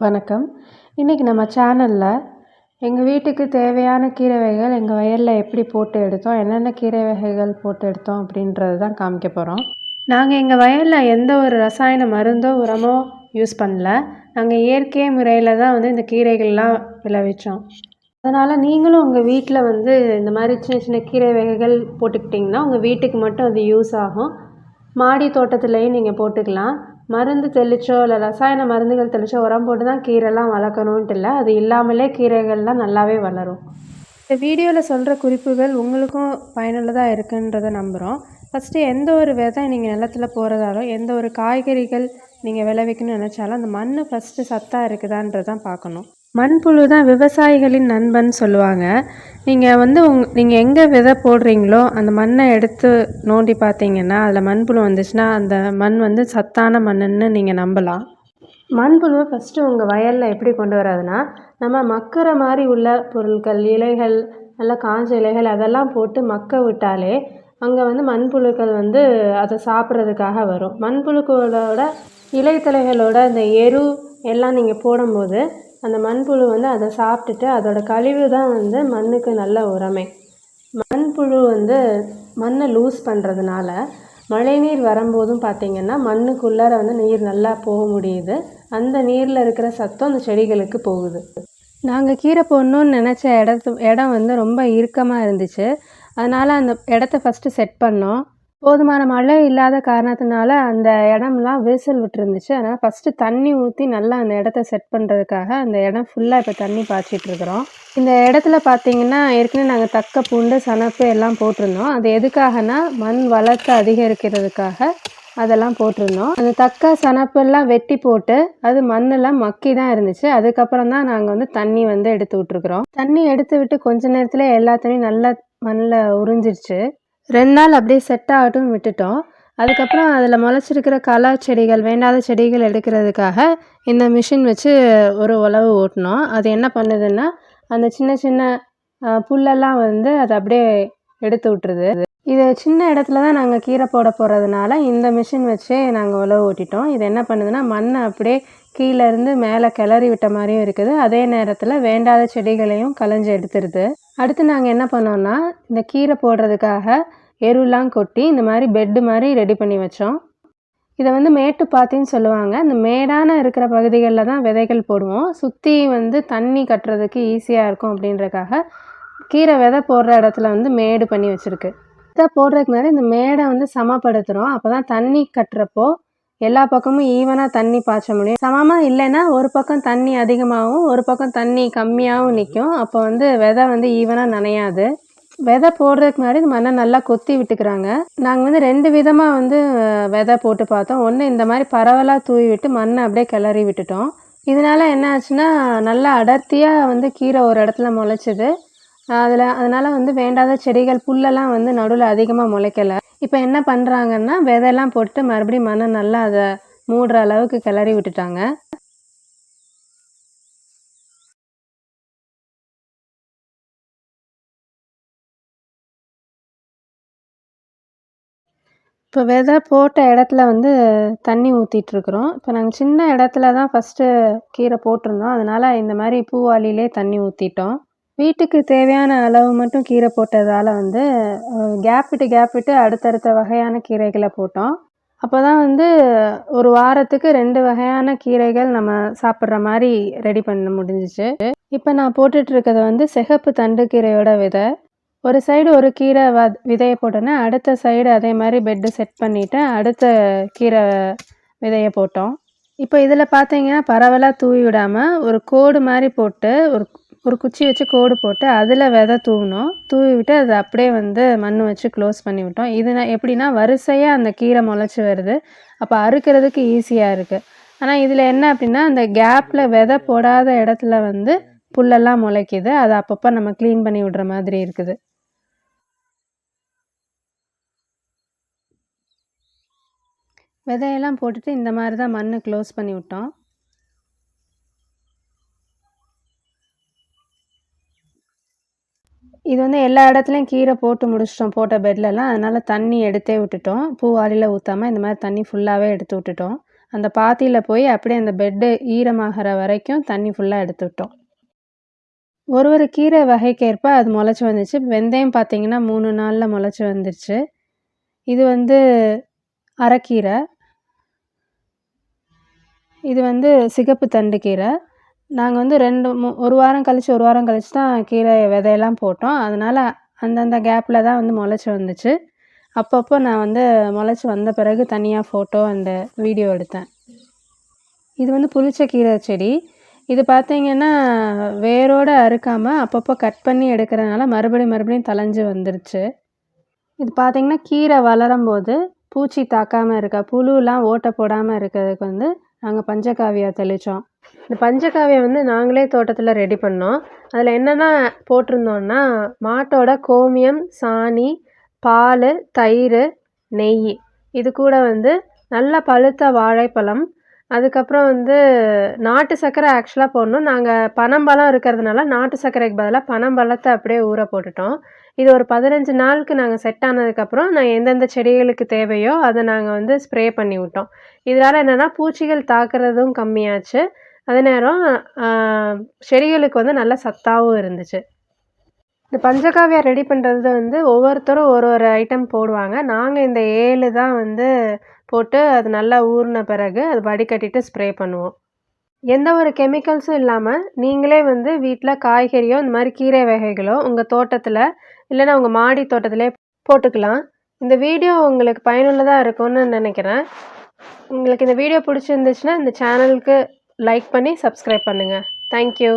வணக்கம். இன்றைக்கி நம்ம சேனலில் எங்கள் வீட்டுக்கு தேவையான கீரை வகைகள் எங்கள் வயலில் எப்படி போட்டு எடுத்தோம் என்னென்ன கீரை வகைகள் போட்டு எடுத்தோம் அப்படின்றது தான் காமிக்க போகிறோம் நாங்கள் எங்கள் வயலில் எந்த ஒரு ரசாயன மருந்தோ உரமோ யூஸ் பண்ணல. நாங்கள் இயற்கை முறையில் தான் வந்து இந்த கீரைகள்லாம் விளைவிச்சோம். அதனால் நீங்களும் உங்கள் வீட்டில் வந்து இந்த மாதிரி சின்ன சின்ன கீரை வகைகள் போட்டுக்கிட்டிங்கன்னா உங்கள் வீட்டுக்கு மட்டும் அது யூஸ் ஆகும். மாடி தோட்டத்துலேயும் நீங்கள் போட்டுக்கலாம். மருந்து தெளிச்சோ இல்லை ரசாயன மருந்துகள் தெளிச்சோ உரம் போட்டு தான் கீரைலாம் வளர்க்கணுன்ட்டு இல்லை. அது இல்லாமலே கீரைகள்லாம் நல்லாவே வளரும். இந்த வீடியோவில் சொல்கிற குறிப்புகள் உங்களுக்கும் பயனுள்ளதாக இருக்குன்றதை நம்புகிறோம் ஃபஸ்ட்டு எந்த ஒரு விதை நீங்கள் நிலத்துல போகிறதாலும் எந்த ஒரு காய்கறிகள் நீங்கள் விளைவிக்கணும்னு நினச்சாலும் அந்த மண் ஃபஸ்ட்டு சத்தாக இருக்குதான்றதான் பார்க்கணும். மண்புழு தான் விவசாயிகளின் நண்பன் சொல்லுவாங்க. நீங்கள் வந்து உங் நீங்கள் எங்கே விதை போடுறீங்களோ அந்த மண்ணை எடுத்து நோண்டி பார்த்தீங்கன்னா அதில் மண்புழு வந்துச்சுன்னா அந்த மண் வந்து சத்தான மண்ணுன்னு நீங்கள் நம்பலாம். மண்புழுவை ஃபஸ்ட்டு உங்கள் வயலில் எப்படி கொண்டு வராதுன்னா நம்ம மக்கிற மாதிரி உள்ள பொருட்கள் இலைகள் நல்லா காஞ்ச இலைகள் அதெல்லாம் போட்டு மக்க விட்டாலே அங்கே வந்து மண்புழுக்கள் வந்து அதை சாப்பிட்றதுக்காக வரும். மண்புழுக்களோட இலைத்தலைகளோட இந்த எரு எல்லாம் நீங்கள் போடும்போது அந்த மண்புழு வந்து அதை சாப்பிட்டுட்டு அதோட கழிவு தான் வந்து மண்ணுக்கு நல்ல உரமே. மண்புழு வந்து மண்ணை லூஸ் பண்ணுறதுனால மழைநீர் வரும்போதும் பார்த்திங்கன்னா மண்ணுக்குள்ளார வந்து நீர் நல்லா போக முடியுது. அந்த நீரில் இருக்கிற சத்தம் அந்த செடிகளுக்கு போகுது. நாங்கள் கீரை போடணுன்னு நினச்ச இடத்து இடம் வந்து ரொம்ப இறுக்கமாக இருந்துச்சு. அதனால் அந்த இடத்த ஃபஸ்ட்டு செட் பண்ணோம். போதுமான மழை இல்லாத காரணத்தினால அந்த இடம்லாம் விரிசல் விட்டுருந்துச்சு. அதனால் ஃபஸ்ட்டு தண்ணி ஊற்றி நல்லா அந்த இடத்த செட் பண்ணுறதுக்காக அந்த இடம் ஃபுல்லாக இப்போ தண்ணி பாய்ச்சிட்ருக்குறோம் இந்த இடத்துல பார்த்தீங்கன்னா ஏற்கனவே நாங்கள் தக்க பூண்டு சனப்பு எல்லாம் போட்டிருந்தோம். அது எதுக்காகனா மண் வளத்தை அதிகரிக்கிறதுக்காக அதெல்லாம் போட்டிருந்தோம். அந்த தக்க சனப்பெல்லாம் வெட்டி போட்டு அது மண்ணெல்லாம் மக்கி தான் இருந்துச்சு. அதுக்கப்புறம் தான் நாங்கள் வந்து தண்ணி வந்து எடுத்து விட்ருக்குறோம் தண்ணி எடுத்து விட்டு கொஞ்ச நேரத்தில் எல்லா தண்ணியும் நல்லா மண்ணில் உறிஞ்சிருச்சு. ரெண்டு நாள் அப்படியே செட் ஆகட்டும்னு விட்டுட்டோம். அதுக்கப்புறம் அதில் முளைச்சிருக்கிற களை செடிகள் வேண்டாத செடிகள் எடுக்கிறதுக்காக இந்த மிஷின் வச்சு ஒரு உழவு ஓட்டினோம். அது என்ன பண்ணுதுன்னா அந்த சின்ன சின்ன புல்லெல்லாம் வந்து அதை அப்படியே எடுத்து விட்டுருது. இது சின்ன இடத்துல தான் நாங்கள் கீரை போட போகிறதுனால இந்த மிஷின் வச்சே நாங்கள் உழவு ஓட்டிட்டோம். இது என்ன பண்ணுதுன்னா மண்ணை அப்படியே கீழேருந்து மேலே கிளறி விட்ட மாதிரியும் இருக்குது. அதே நேரத்தில் வேண்டாத செடிகளையும் களைஞ்சி எடுத்துருது. அடுத்து நாங்கள் என்ன பண்ணோம்னா இந்த கீரை போடுறதுக்காக எருலாம் கொட்டி இந்த மாதிரி பெட்டு மாதிரி ரெடி பண்ணி வச்சோம். இதை வந்து மேட்டு பாத்தின்னு சொல்லுவாங்க. இந்த மேடான இருக்கிற பகுதிகளில் தான் விதைகள் போடுவோம். சுற்றி வந்து தண்ணி கட்டுறதுக்கு ஈஸியாக இருக்கும் அப்படின்றக்காக கீரை விதை போடுற இடத்துல வந்து மேடு பண்ணி வச்சுருக்கு. விதை போடுறதுக்கு முன்னாடி இந்த மேடை வந்து சமப்படுத்துகிறோம் அப்போ தான் தண்ணி கட்டுறப்போ எல்லா பக்கமும் ஈவனாக தண்ணி பாய்ச்ச முடியும். சமமாக இல்லைன்னா ஒரு பக்கம் தண்ணி அதிகமாகவும் ஒரு பக்கம் தண்ணி கம்மியாகவும் நிற்கும் அப்போ வந்து விதை வந்து ஈவனாக நனையாது. விதை போடுறதுக்கு முன்னாடி மண்ணை நல்லா கொத்தி விட்டுக்கிறாங்க. நாங்கள் வந்து ரெண்டு விதமாக வந்து விதை போட்டு பார்த்தோம். ஒன்று இந்த மாதிரி பரவலாக தூவி விட்டு மண்ணை அப்படியே கிளறி விட்டுட்டோம். இதனால என்ன ஆச்சுன்னா நல்லா அடர்த்தியாக வந்து கீரை ஒரு இடத்துல முளைச்சிது. அதில் அதனால் வந்து வேண்டாத செடிகள் புல்லெல்லாம் வந்து நடுவில் அதிகமாக முளைக்கலை. இப்போ என்ன பண்ணுறாங்கன்னா விதையெல்லாம் போட்டு மறுபடியும் மண்ணை நல்லா அதை மூடுற அளவுக்கு கிளறி விட்டுட்டாங்க. இப்போ விதை போட்ட இடத்துல வந்து தண்ணி ஊற்றிட்டுருக்குறோம் இப்போ நாங்கள் சின்ன இடத்துல தான் ஃபஸ்ட்டு கீரை போட்டிருந்தோம். அதனால் இந்த மாதிரி பூவாளிலே தண்ணி ஊற்றிட்டோம் வீட்டுக்கு தேவையான அளவு மட்டும் கீரை போட்டதால் வந்து கேப் விட்டு கேப் விட்டு அடுத்தடுத்த வகையான கீரைகளை போட்டோம். அப்போ தான் வந்து ஒரு வாரத்துக்கு ரெண்டு வகையான கீரைகள் நம்ம சாப்பிட்ற மாதிரி ரெடி பண்ண முடிஞ்சிச்சு. இப்போ நான் போட்டுட்ருக்கிறது வந்து சிகப்பு தண்டு கீரையோட விதை. ஒரு சைடு ஒரு கீரை வ விதையை போட்டோன்னே அடுத்த சைடு அதே மாதிரி பெட்டு செட் பண்ணிவிட்டு அடுத்த கீரை விதையை போட்டோம். இப்போ இதில் பார்த்தீங்கன்னா பரவலாக தூவி விடாமல் ஒரு கோடு மாதிரி போட்டு ஒரு ஒரு குச்சி வச்சு கோடு போட்டு அதில் விதை தூவினோம். தூவி விட்டு அதை அப்படியே வந்து மண் வச்சு க்ளோஸ் பண்ணி விட்டோம். இது எப்படின்னா வரிசையாக அந்த கீரை முளைச்சி வருது. அப்போ அறுக்கிறதுக்கு ஈஸியாக இருக்குது ஆனால் இதில் என்ன அப்படின்னா அந்த கேப்பில் விதை போடாத இடத்துல வந்து புல்லெல்லாம் முளைக்குது. அதை அப்பப்போ நம்ம க்ளீன் பண்ணி விடுற மாதிரி இருக்குது. விதையெல்லாம் போட்டுட்டு இந்த மாதிரி தான் மண் க்ளோஸ் பண்ணி விட்டோம். இது வந்து எல்லா இடத்துலையும் கீரை போட்டு முடிச்சிட்டோம் போட்ட பெட்லலாம் அதனால் தண்ணி எடுத்தே விட்டுட்டோம். பூ வாளியில் ஊற்றாமல் இந்த மாதிரி தண்ணி ஃபுல்லாகவே எடுத்து விட்டுட்டோம். அந்த பாத்தியில் போய் அப்படியே அந்த பெட்டு ஈரமாகிற வரைக்கும் தண்ணி ஃபுல்லாக எடுத்து விட்டோம். ஒரு ஒரு கீரை வகைக்கேற்ப அது முளைச்சி வந்துச்சு. வெந்தயம் பார்த்திங்கன்னா மூணு நாளில் முளைச்சி வந்துருச்சு. இது வந்து அரைக்கீரை. இது வந்து சிகப்பு தண்டு கீரை. நாங்கள் வந்து ரெண்டு மூ ஒரு வாரம் கழித்து ஒரு வாரம் கழித்து தான் கீரை விதையெல்லாம் போட்டோம். அதனால் அந்தந்த கேப்பில் தான் வந்து முளைச்சி வந்துச்சு. அப்பப்போ நான் வந்து முளைச்சி வந்த பிறகு தனியாக ஃபோட்டோ அந்த வீடியோ எடுத்தேன். இது வந்து புளிச்ச கீரை செடி. இது பார்த்தீங்கன்னா வேரோடு அறுக்காமல் அப்பப்போ கட் பண்ணி எடுக்கிறதுனால மறுபடியும் மறுபடியும் தலைஞ்சு வந்துருச்சு. இது பார்த்திங்கன்னா கீரை வளரும் போது பூச்சி தாக்காமல் இருக்க புழுலாம் ஓட்டை போடாமல் இருக்கிறதுக்கு வந்து நாங்கள் பஞ்சகாவியா தெளித்தோம் இந்த பஞ்சகாவியம் வந்து நாங்களே தோட்டத்தில் ரெடி பண்ணோம். அதில் என்னென்ன போட்டிருந்தோன்னா மாட்டோட கோமியம் சாணி பால் தயிர் நெய். இது கூட வந்து நல்ல பழுத்த வாழைப்பழம் அதுக்கப்புறம் வந்து நாட்டு சர்க்கரை ஆக்சுவலாக போடணும். நாங்கள் பனம்பழம் இருக்கிறதுனால நாட்டு சர்க்கரைக்கு பதிலாக பனம்பழத்தை அப்படியே ஊற போட்டுட்டோம். இது ஒரு பதினஞ்சு நாளுக்கு நாங்கள் செட் ஆனதுக்கப்புறம் நான் எந்தெந்த செடிகளுக்கு தேவையோ அதை நாங்கள் வந்து ஸ்ப்ரே பண்ணி விட்டோம். இதனால் என்னென்னா பூச்சிகள் தாக்குறதும் கம்மியாச்சு. அதே நேரம் செடிகளுக்கு வந்து நல்ல சத்தாகவும் இருந்துச்சு. இந்த பஞ்சகாவியா ரெடி பண்ணுறது வந்து ஒவ்வொருத்தரும் ஒரு ஒரு ஐட்டம் போடுவாங்க. நாங்கள் இந்த ஏழு தான் வந்து போட்டு அது நல்லா ஊறின பிறகு அது வடிகட்டிட்டு ஸ்ப்ரே பண்ணுவோம். எந்த ஒரு கெமிக்கல்ஸும் இல்லாமல் நீங்களே வந்து வீட்டில் காய்கறியோ இந்த மாதிரி கீரை வகைகளோ உங்கள் தோட்டத்தில் இல்லைன்னா உங்கள் மாடி தோட்டத்திலே போட்டுக்கலாம். இந்த வீடியோ உங்களுக்கு பயனுள்ளதாக இருக்கும்னு நினைக்கிறேன். உங்களுக்கு இந்த வீடியோ பிடிச்சிருந்துச்சுன்னா இந்த சேனலுக்கு லைக் பண்ணி சப்ஸ்கிரைப் பண்ணுங்கள் தேங்க்யூ